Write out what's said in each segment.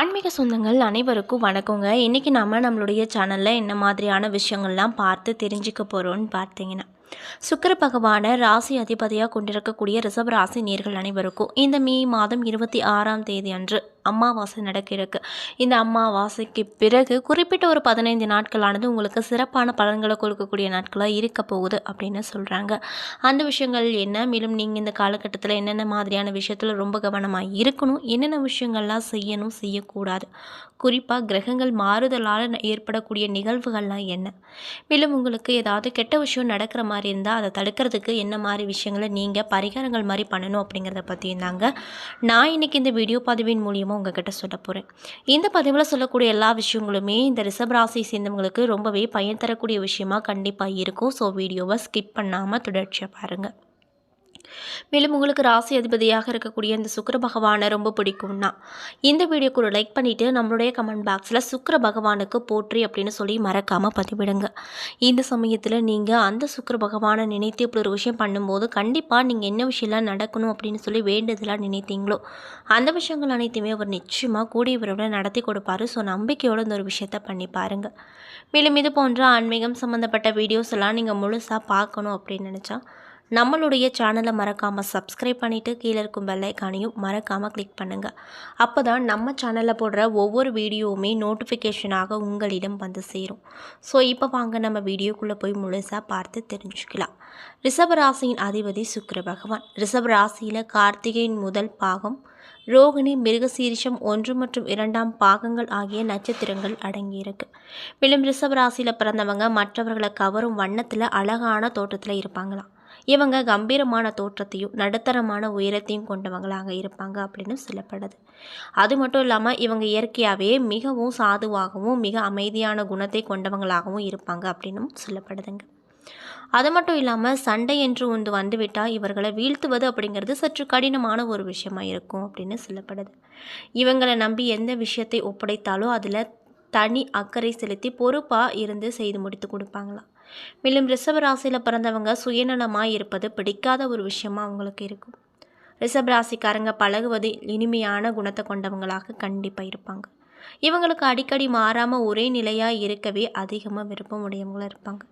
ஆன்மீக சொந்தங்கள் அனைவருக்கும் வணக்கங்க. இன்றைக்கி நம்ம நம்மளுடைய சேனலில் என்ன மாதிரியான விஷயங்கள்லாம் பார்த்து தெரிஞ்சுக்க போகிறோம்னு பார்த்தீங்கன்னா சுக்கிர பகவானை ராசி அதிபதியாக கொண்டிருக்கக்கூடிய ரிசர்வ் ராசி நேர்கள் அனைவருக்கும் இந்த மே மாதம் இருபத்தி ஆறாம் தேதி அன்று அமாவாசை நடக்க இருக்கு இந்த அமாவாசைக்கு பிறகு குறிப்பிட்ட ஒரு பதினைந்து நாட்களானது உங்களுக்கு சிறப்பான பலன்களை கொடுக்கக்கூடிய நாட்களாக இருக்க போகுது அப்படின்னு சொல்கிறாங்க அந்த விஷயங்கள் என்ன? மேலும் நீங்கள் இந்த காலகட்டத்தில் என்னென்ன மாதிரியான விஷயத்தில் ரொம்ப கவனமாக இருக்கணும்? என்னென்ன விஷயங்கள்லாம் செய்யணும்? செய்யக்கூடாது. குறிப்பாக கிரகங்கள் மாறுதலால் ஏற்படக்கூடிய நிகழ்வுகள்லாம் என்ன? மேலும் உங்களுக்கு ஏதாவது கெட்ட விஷயம் நடக்கிற மாதிரி இருந்தால் அதை தடுக்கிறதுக்கு என்ன மாதிரி விஷயங்களை நீங்கள் பரிகாரங்கள் மாதிரி பண்ணணும் அப்படிங்கிறத பற்றியும் தாங்க. நான் இன்னைக்கு இந்த வீடியோ பதிவின் மூலியமாக உங்ககிட்ட சொல்ல போகிறேன் இந்த பதிவில் சொல்லக்கூடிய எல்லா விஷயங்களுமே இந்த ரிஷப ராசி சேர்ந்தவங்களுக்கு ரொம்பவே பயன் தரக்கூடிய விஷயமா கண்டிப்பாக இருக்கும். ஸோ வீடியோவை ஸ்கிப் பண்ணாமல் தொடர்ச்சியாக பாருங்கள் மேலும் உங்களுக்கு ராசி அதிபதியாக இருக்கக்கூடிய இந்த சுக்கர பகவானை ரொம்ப பிடிக்கும்னா இந்த வீடியோக்கு ஒரு லைக் பண்ணிவிட்டு நம்மளுடைய கமெண்ட் பாக்ஸில் சுக்கர பகவானுக்கு போற்றி அப்படின்னு சொல்லி மறக்காமல் பதிவிடுங்க. இந்த சமயத்தில் நீங்கள் அந்த சுக்கர பகவானை நினைத்து இப்படி ஒரு விஷயம் பண்ணும்போது கண்டிப்பாக நீங்கள் என்ன விஷயம்லாம் நடக்கணும் அப்படின்னு சொல்லி வேண்டுதலாக நினைத்தீங்களோ அந்த விஷயங்கள் அனைத்துமே அவர் நிச்சயமாக கூடிய விரைவில் நடத்தி கொடுப்பாரு. ஸோ நம்பிக்கையோடு இந்த ஒரு விஷயத்த பண்ணி பாருங்கள் மேலும் இது போன்ற ஆன்மீகம் சம்மந்தப்பட்ட வீடியோஸ் எல்லாம் நீங்கள் முழுசாக பார்க்கணும் அப்படின்னு நினச்சா நம்மளுடைய சேனலை மறக்காமல் சப்ஸ்கிரைப் பண்ணிவிட்டு கீழே இருக்கும் பெல்லைக்கானையும் மறக்காமல் கிளிக் பண்ணுங்கள் அப்போ தான் நம்ம சேனலில் போடுற ஒவ்வொரு வீடியோவுமே நோட்டிஃபிகேஷனாக உங்களிடம் வந்து சேரும். ஸோ இப்போ வாங்க நம்ம வீடியோக்குள்ளே போய் முழுசாக பார்த்து தெரிஞ்சுக்கலாம். ரிஷபராசியின் அதிபதி சுக்கர பகவான். ரிஷபராசியில் கார்த்திகையின் முதல் பாகம் ரோகிணி மிருகசீரிஷம் ஒன்று மற்றும் இரண்டாம் பாகங்கள் ஆகிய நட்சத்திரங்கள் அடங்கியிருக்கு. மேலும் ரிஷபராசியில் பிறந்தவங்க மற்றவர்களை கவரும் வண்ணத்தில் அழகான தோட்டத்தில் இருப்பாங்களாம். இவங்க கம்பீரமான தோற்றத்தையும் நடுத்தரமான உயரத்தையும் கொண்டவங்களாக இருப்பாங்க அப்படின்னு சொல்லப்படுது. அது மட்டும் இல்லாமல் இவங்க இயற்கையாகவே மிகவும் சாதுவாகவும் மிக அமைதியான குணத்தை கொண்டவங்களாகவும் இருப்பாங்க அப்படின்னும் சொல்லப்படுதுங்க. அது மட்டும் இல்லாமல் சண்டை என்று ஒன்று வந்துவிட்டால் இவர்களை வீழ்த்துவது அப்படிங்கிறது சற்று கடினமான ஒரு விஷயமா இருக்கும் அப்படின்னு சொல்லப்படுது. இவங்களை நம்பி எந்த விஷயத்தை ஒப்படைத்தாலோ அதில் தனி அக்கறை செலுத்தி பொறுப்பாக இருந்து செய்து முடித்து கொடுப்பாங்களாம். மேலும் ரிஷபராசியில் பிறந்தவங்க சுயநலமாக இருப்பது பிடிக்காத ஒரு விஷயமா அவங்களுக்கு இருக்கும். ரிஷபராசிக்காரங்க பழகுவது இனிமையான குணத்தை கொண்டவங்களாக கண்டிப்பாக இருப்பாங்க. இவங்களுக்கு அடிக்கடி மாறாமல் ஒரே நிலையாக இருக்கவே அதிகமாக விருப்பம் உடையவங்களாக இருப்பாங்க.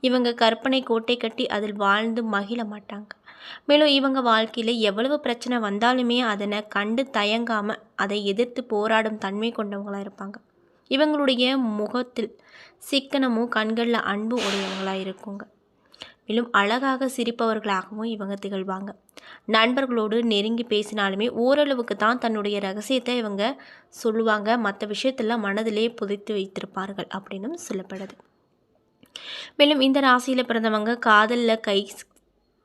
இவங்க கற்பனை கோட்டை கட்டி அதில் வாழ்ந்து மகிழ மாட்டாங்க. மேலும் இவங்க வாழ்க்கையில் எவ்வளவு பிரச்சனை வந்தாலுமே அதனை கண்டு தயங்காமல் அதை எதிர்த்து போராடும் தன்மை கொண்டவங்களாக இருப்பாங்க. இவங்களுடைய முகத்தில் சிக்கனமும் கண்களில் அன்பு உடையவங்களாக இருக்குங்க. மேலும் அழகாக சிரிப்பவர்களாகவும் இவங்க திகழ்வாங்க. நண்பர்களோடு நெருங்கி பேசினாலுமே ஓரளவுக்கு தான் தன்னுடைய ரகசியத்தை இவங்க சொல்லுவாங்க. மற்ற விஷயத்தெல்லாம் மனதிலே புதைத்து வைத்திருப்பார்கள் அப்படின்னும் சொல்லப்படுது. மேலும் இந்த ராசியில் பிறந்தவங்க காதலில் கை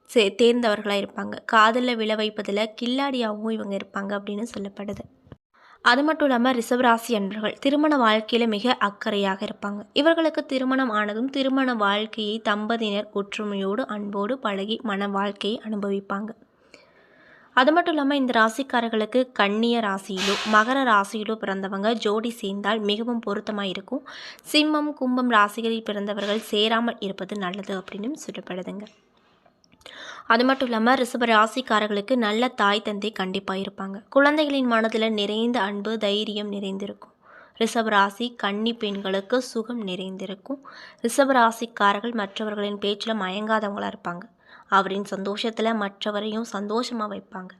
சே தேர்ந்தவர்களாக இருப்பாங்க. காதலில் விழ வைப்பதில் கில்லாடியாகவும் இவங்க இருப்பாங்க அப்படின்னு சொல்லப்படுது. அது மட்டும் இல்லாமல் ரிஷபராசி அன்பர்கள் திருமண வாழ்க்கையில் மிக அக்கறையாக இருப்பாங்க. இவர்களுக்கு திருமணம் ஆனதும் திருமண வாழ்க்கையை தம்பதியினர் ஒற்றுமையோடு அன்போடு பழகி மன வாழ்க்கையை அனுபவிப்பாங்க. அது மட்டும் இல்லாமல் இந்த ராசிக்காரர்களுக்கு கண்ணிய ராசியிலோ மகர ராசியிலோ பிறந்தவங்க ஜோடி சேர்ந்தால் மிகவும் பொருத்தமாக இருக்கும். சிம்மம் கும்பம் ராசிகளில் பிறந்தவர்கள் சேராமல் இருப்பது நல்லது அப்படின்னு சொல்லப்படுதுங்க. அது மட்டும் இல்லாமல் ரிஷப ராசிக்காரர்களுக்கு நல்ல தாய் தந்தை கண்டிப்பாக இருப்பாங்க. குழந்தைகளின் மனதில் நிறைந்த அன்பு தைரியம் நிறைந்திருக்கும். ரிஷப ராசி கன்னி பெண்களுக்கு சுகம் நிறைந்திருக்கும். ரிஷப ராசிக்காரர்கள் மற்றவர்களின் பேச்சில் மயங்காதவங்களாக இருப்பாங்க. அவரின் சந்தோஷத்தில் மற்றவரையும் சந்தோஷமாக வைப்பாங்க.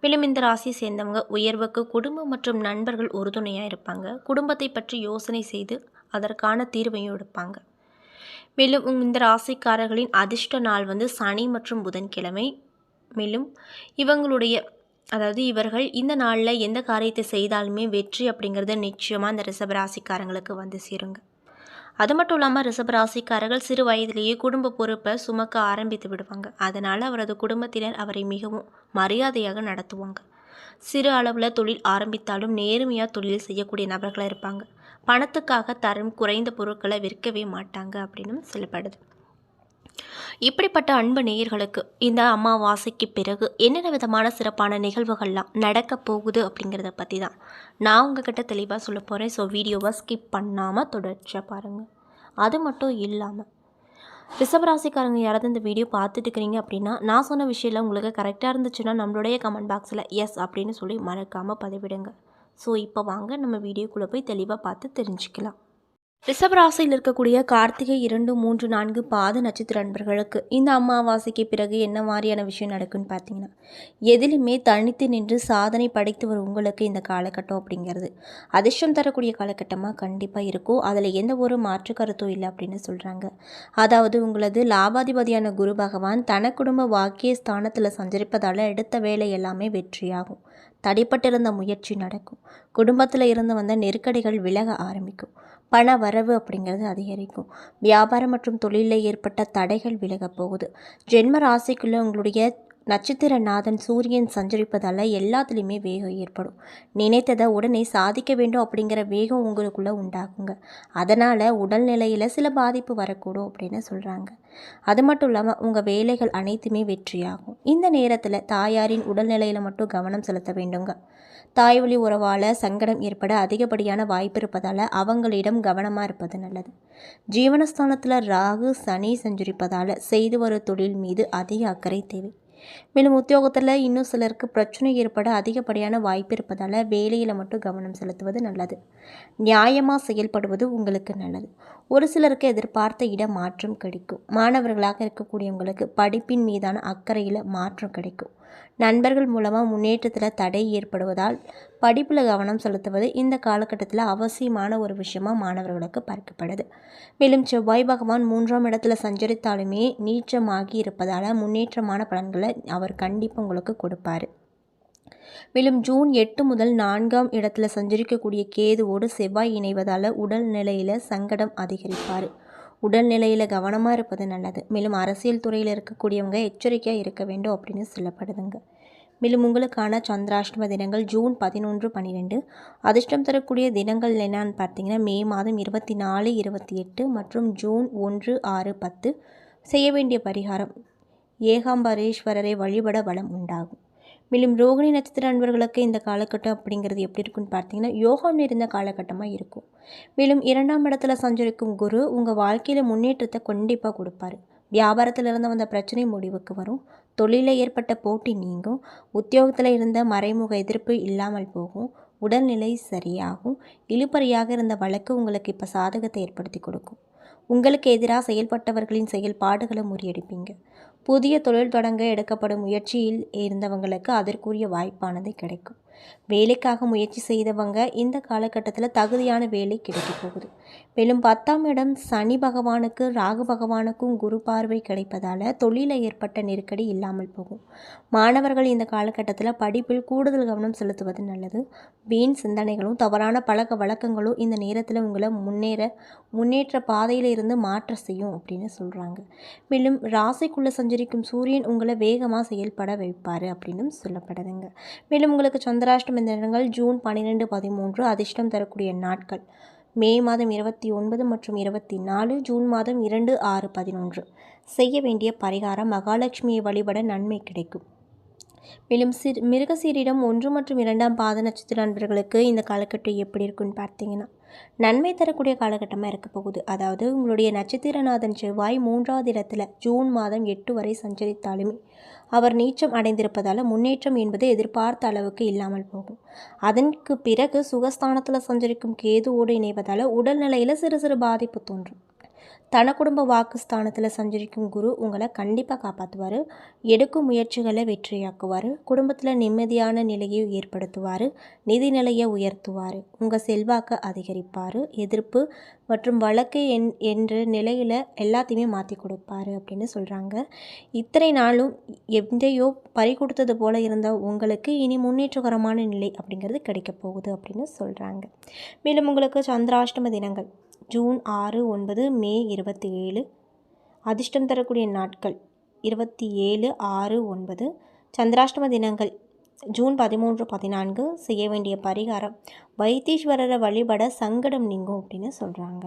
மேலும் இந்த ராசியை சேர்ந்தவங்க உயர்வுக்கு குடும்பம் மற்றும் நண்பர்கள் உறுதுணையாக இருப்பாங்க. குடும்பத்தை பற்றி யோசனை செய்து அதற்கான தீர்வையும் எடுப்பாங்க. மேலும் இந்த ராசிக்காரர்களின் அதிர்ஷ்ட நாள் வந்து சனி மற்றும் புதன்கிழமை மேலும் இவங்களுடைய அதாவது இவர்கள் இந்த நாளில் எந்த காரியத்தை செய்தாலுமே வெற்றி அப்படிங்கிறது நிச்சயமாக இந்த ரிஷப ராசிக்காரங்களுக்கு வந்து சேருங்க. அது மட்டும் இல்லாமல் ரிஷப ராசிக்காரர்கள் சிறு வயதிலேயே குடும்ப பொறுப்பை சுமக்க ஆரம்பித்து விடுவாங்க. அதனால் அவரது குடும்பத்தினர் அவரை மிகவும் மரியாதையாக நடத்துவாங்க. சிறு அளவில் தொழில் ஆரம்பித்தாலும் நேர்மையாக தொழில் செய்யக்கூடிய நபர்களாக இருப்பாங்க. பணத்துக்காக தரம் குறைந்த பொருட்களை விற்கவே மாட்டாங்க அப்படின்னு சொல்லப்படுது. இப்படிப்பட்ட அன்பு நேயர்களுக்கு இந்த அமாவாசைக்கு பிறகு என்னென்ன விதமான சிறப்பான நிகழ்வுகள்லாம் நடக்க போகுது அப்படிங்கிறத பற்றி தான் நான் உங்ககிட்ட தெளிவாக சொல்ல போகிறேன் ஸோ வீடியோவை ஸ்கிப் பண்ணாமல் தொடர்ச்சியாக பாருங்கள் அது மட்டும் இல்லாமல் ரிஷபராசிக்காரங்க யாராவது இந்த வீடியோ பார்த்துட்டு இருக்கிறீங்க அப்படின்னா நான் சொன்ன விஷயம்லாம் உங்களுக்கு கரெக்டாக இருந்துச்சுன்னா நம்மளுடைய கமெண்ட் பாக்ஸில் எஸ் அப்படின்னு சொல்லி மறக்காமல் பதிவிடுங்க. ஸோ இப்போ வாங்க நம்ம வீடியோக்குள்ளே போய் தெளிவாக பார்த்து தெரிஞ்சுக்கலாம். ரிஷபராசியில் இருக்கக்கூடிய கார்த்திகை இரண்டு மூன்று நான்கு பாத நட்சத்திர அன்பர்களுக்கு இந்த அமாவாசைக்கு பிறகு என்ன மாதிரியான விஷயம் நடக்குன்னு பார்த்தீங்கன்னா எதிலுமே தனித்து நின்று சாதனை படைத்து வரும் உங்களுக்கு இந்த காலகட்டம் அப்படிங்கிறது. அதிர்ஷ்டம் தரக்கூடிய காலகட்டமாக கண்டிப்பாக இருக்கும். அதில் எந்த ஒரு மாற்று கருத்தும் இல்லை அப்படின்னு சொல்கிறாங்க அதாவது உங்களது லாபாதிபதியான குரு பகவான் தன குடும்ப வாக்கிய ஸ்தானத்தில் சஞ்சரிப்பதால் எடுத்த வேலை எல்லாமே வெற்றியாகும். தடைப்பட்டிருந்த முயற்சி நடக்கும். குடும்பத்தில் இருந்து வந்த நெருக்கடிகள் விலக ஆரம்பிக்கும். பண வரவு அப்படிங்கிறது அதிகரிக்கும். வியாபாரம் மற்றும் தொழிலில் ஏற்பட்ட தடைகள் விலகப் போகுது. ஜென்ம ராசிக்குள்ளே உங்களுடைய நட்சத்திரநாதன் சூரியன் சஞ்சரிப்பதால் எல்லாத்துலேயுமே வேகம் ஏற்படும். நினைத்ததை உடனே சாதிக்க வேண்டும் அப்படிங்கிற வேகம் உங்களுக்குள்ளே உண்டாகுங்க. அதனால் உடல்நிலையில் சில பாதிப்பு வரக்கூடும் அப்படின்னு சொல்கிறாங்க அது மட்டும் இல்லாமல் உங்கள் வேலைகள் அனைத்துமே வெற்றியாகும். இந்த நேரத்தில் தாயாரின் உடல்நிலையில் மட்டும் கவனம் செலுத்த வேண்டுங்க. தாய்வழி உறவால் சங்கடம் ஏற்பட அதிகப்படியான வாய்ப்பு இருப்பதால் அவங்களிடம் கவனமாக இருப்பது நல்லது. ஜீவனஸ்தானத்தில் ராகு சனி சஞ்சரிப்பதால் செய்து வரும் தொழில் மீது அதிக அக்கறை தேவை. மேலும் உத்தியோகத்தில் இன்னும் சிலருக்கு பிரச்சனை ஏற்பட அதிகப்படியான வாய்ப்பு இருப்பதால் வேலையில் மட்டும் கவனம் செலுத்துவது நல்லது. நியாயமாக செயல்படுவது உங்களுக்கு நல்லது. ஒரு சிலருக்கு எதிர்பார்த்த இட மாற்றம் கிடைக்கும். மாணவர்களாக இருக்கக்கூடியவங்களுக்கு படிப்பின் மீதான அக்கறையில் மாற்றம் கிடைக்கும். நண்பர்கள் மூலமாக முன்னேற்றத்தில் தடை ஏற்படுவதால் படிப்பில் கவனம் செலுத்துவது இந்த காலகட்டத்தில் அவசியமான ஒரு விஷயமாக மாணவர்களுக்கு பார்க்கப்படுது. மேலும் செவ்வாய் பகவான் மூன்றாம் இடத்துல சஞ்சரித்தாலுமே நீச்சமாகி இருப்பதால் முன்னேற்றமான பலன்களை அவர் கண்டிப்பாக உங்களுக்கு கொடுப்பார். மேலும் ஜூன் எட்டு முதல் நான்காம் இடத்துல சஞ்சரிக்கக்கூடிய கேதுவோடு செவ்வாய் இணைவதால் உடல் நிலையில் சங்கடம் அதிகரிப்பார். உடல்நிலையில் கவனமாக இருப்பது நல்லது. மேலும் அரசியல் துறையில் இருக்கக்கூடியவங்க எச்சரிக்கையாக இருக்க வேண்டும் அப்படின்னு சொல்லப்படுதுங்க. மேலும் உங்களுக்கான சந்திராஷ்டம தினங்கள் ஜூன் பதினொன்று பன்னிரெண்டு அதிர்ஷ்டம் தரக்கூடிய தினங்கள் என்னன்னு பார்த்தீங்கன்னா மே மாதம் இருபத்தி நாலு இருபத்தி எட்டு மற்றும் ஜூன் ஒன்று ஆறு பத்து. செய்ய வேண்டிய பரிகாரம். ஏகாம்பரேஸ்வரரை வழிபட வளம் உண்டாகும். மேலும் ரோகிணி நட்சத்திர அன்பர்களுக்கு இந்த காலகட்டம் அப்படிங்கிறது எப்படி இருக்குன்னு பார்த்தீங்கன்னா யோகம் நிறைந்த காலகட்டமாக இருக்கும். மேலும் இரண்டாம் இடத்துல சஞ்சரிக்கும் குரு உங்கள் வாழ்க்கையில் முன்னேற்றத்தை கண்டிப்பாக கொடுப்பாரு. வியாபாரத்தில் இருந்த வந்த பிரச்சனை முடிவுக்கு வரும். தொழிலில் ஏற்பட்ட போட்டி நீங்கும். உத்தியோகத்தில் இருந்த மறைமுக எதிர்ப்பு இல்லாமல் போகும். உடல்நிலை சரியாகும். இழுப்பறியாக இருந்த வழக்கு உங்களுக்கு இப்போ சாதகத்தை ஏற்படுத்தி கொடுக்கும். உங்களுக்கு எதிராக செயல்பட்டவர்களின் செயல்பாடுகளை முறியடிப்பீங்க. புதிய தொழில் தொடங்க எடுக்கப்படும் முயற்சியில் இருந்தவங்களுக்கு அதற்குரிய வாய்ப்பானது கிடைக்கும். வேலைக்காக முயற்சி செய்தவங்க இந்த காலகட்டத்தில் தகுதியான வேலை கிடைக்க போகுது. மேலும் பத்தாம் இடம் சனி பகவானுக்கு ராகு பகவானுக்கும் குரு பார்வை கிடைப்பதால் தொழிலில் ஏற்பட்ட நெருக்கடி இல்லாமல் போகும். மாணவர்கள் இந்த காலகட்டத்தில் படிப்பில் கூடுதல் கவனம் செலுத்துவது நல்லது. வீண் சிந்தனைகளும் தவறான பழக்க வழக்கங்களும் இந்த நேரத்தில் உங்களை முன்னேற முன்னேற்ற பாதையில் இருந்து மாற்ற செய்யும் அப்படின்னு சொல்கிறாங்க மேலும் ராசிக்குள்ளே சஞ்சரிக்கும் சூரியன் உங்களை வேகமாக செயல்பட வைப்பார் அப்படின்னு சொல்லப்படுதுங்க. மேலும் உங்களுக்கு சொந்த சந்திராஷ்டம தினங்கள் ஜூன் பன்னிரெண்டு பதிமூன்று அதிர்ஷ்டம் தரக்கூடிய நாட்கள். மே மாதம் இருபத்தி ஒன்பது மற்றும் இருபத்தி நாலு ஜூன் மாதம் இரண்டு ஆறு பதினொன்று. செய்ய வேண்டிய பரிகாரம் மகாலட்சுமியை வழிபட நன்மை கிடைக்கும். மேலும் சிறு மிருகசீரிடம் ஒன்று மற்றும் இரண்டாம் பாத நட்சத்திர நண்பர்களுக்கு இந்த காலகட்டம் எப்படி இருக்குன்னு பார்த்தீங்கன்னா நன்மை தரக்கூடிய காலகட்டமாக இருக்க போகுது. அதாவது உங்களுடைய நட்சத்திரநாதன் செவ்வாய் மூன்றாவது இடத்துல ஜூன் மாதம் எட்டு வரை சஞ்சரித்தாலுமே அவர் நீச்சம் அடைந்திருப்பதால் முன்னேற்றம் என்பது எதிர்பார்த்த அளவுக்கு இல்லாமல் போகும். அதற்கு பிறகு சுகஸ்தானத்தில் சஞ்சரிக்கும் கேதுவோடு இணைவதால் உடல்நிலையில் சிறு சிறு பாதிப்பு தோன்றும். தன குடும்ப வாக்குஸ்தானத்தில் சஞ்சரிக்கும் குரு உங்களை கண்டிப்பாக காப்பாற்றுவார் எடுக்கும் முயற்சிகளை வெற்றியாக்குவார். குடும்பத்தில் நிம்மதியான நிலையை ஏற்படுத்துவார். நிதி நிலையை உயர்த்துவார். உங்கள் செல்வாக்கை அதிகரிப்பார். எதிர்ப்பு மற்றும் வழக்கு என் என்ற நிலையில் எல்லாத்தையுமே மாற்றி கொடுப்பாரு அப்படின்னு சொல்கிறாங்க இத்தனை நாளும் எந்தையோ பறி கொடுத்தது போல் இருந்த உங்களுக்கு இனி முன்னேற்றகரமான நிலை அப்படிங்கிறது கிடைக்க போகுது அப்படின்னு சொல்கிறாங்க மேலும் உங்களுக்கு சந்திராஷ்டம தினங்கள். ஜூன் ஆறு ஒன்பது மே இருபத்தி ஏழு அதிர்ஷ்டம் தரக்கூடிய நாட்கள் இருபத்தி ஏழு ஆறு ஒன்பது. சந்திராஷ்டம தினங்கள் ஜூன் பதிமூன்று பதினான்கு. செய்ய வேண்டிய பரிகாரம் வைத்தீஸ்வரரை வழிபட சங்கடம் நீங்கும் அப்படின்னு சொல்கிறாங்க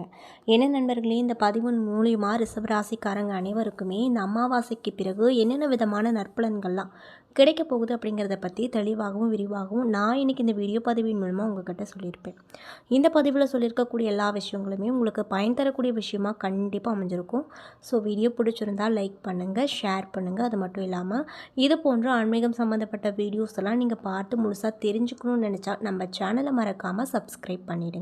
என்ன நண்பர்களே இந்த பதிவின் மூலியமாக ரிஷபராசிக்காரங்க அனைவருக்குமே இந்த அமாவாசைக்கு பிறகு என்னென்ன விதமான நற்பலன்கள்லாம் கிடைக்க போகுது அப்படிங்கிறத பற்றி தெளிவாகவும் விரிவாகவும் நான் இன்றைக்கி இந்த வீடியோ பதிவின் மூலமாக உங்கள்கிட்ட சொல்லியிருப்பேன். இந்த பதிவில் சொல்லியிருக்கக்கூடிய எல்லா விஷயங்களுமே உங்களுக்கு பயன் தரக்கூடிய விஷயமா கண்டிப்பாக அமைஞ்சிருக்கும். ஸோ வீடியோ பிடிச்சிருந்தால் லைக் பண்ணுங்கள் ஷேர் பண்ணுங்கள் அது மட்டும் இல்லாமல் இது போன்ற ஆன்மீகம் சம்மந்தப்பட்ட வீடியோஸ் எல்லாம் நீங்கள் பார்த்து முழுசாக தெரிஞ்சுக்கணும்னு நினச்சா நம்ம சேனலை மறக்க மறக்காமல் சப்ஸ்கிரைப் பண்ணிவிடுங்க